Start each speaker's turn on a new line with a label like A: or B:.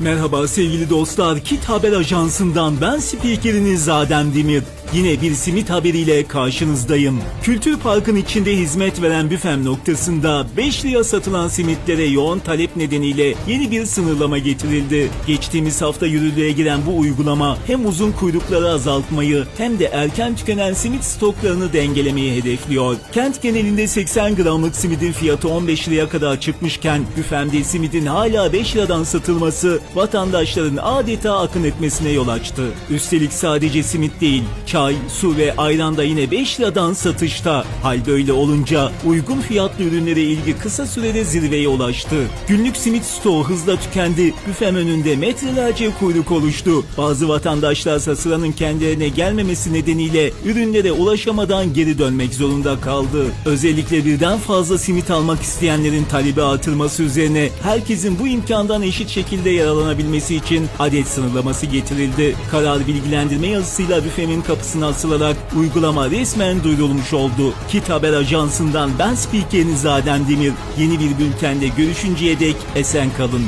A: Merhaba sevgili dostlar. Kit Ajansı'ndan ben spikeriniz Adem Demir. Yine bir simit haberiyle karşınızdayım. Kültür Park'ın içinde hizmet veren büfem noktasında 5 liraya satılan simitlere yoğun talep nedeniyle yeni bir sınırlama getirildi. Geçtiğimiz hafta yürürlüğe giren bu uygulama hem uzun kuyrukları azaltmayı hem de erken tükenen simit stoklarını dengelemeyi hedefliyor. Kent genelinde 80 gramlık simidin fiyatı 15 liraya kadar çıkmışken büfemde simidin hala 5 liradan satılması vatandaşların adeta akın etmesine yol açtı. Üstelik sadece simit değil, çay, su ve ayran da yine 5 liradan satışta. Hal böyle olunca uygun fiyatlı ürünlere ilgi kısa sürede zirveye ulaştı. Günlük simit stoğu hızla tükendi. Büfem önünde metrelerce kuyruk oluştu. Bazı vatandaşlarsa sıranın kendilerine gelmemesi nedeniyle ürünlere ulaşamadan geri dönmek zorunda kaldı. Özellikle birden fazla simit almak isteyenlerin talebi artırması üzerine herkesin bu imkandan eşit şekilde yararlanabilmesi için adet sınırlaması getirildi. Karar bilgilendirme yazısıyla büfenin kapısına asılarak uygulama resmen duyurulmuş oldu. Kit Haber Ajansı'ndan ben spikeriniz Adem Demir. Yeni bir bültende görüşünceye dek esen kalın.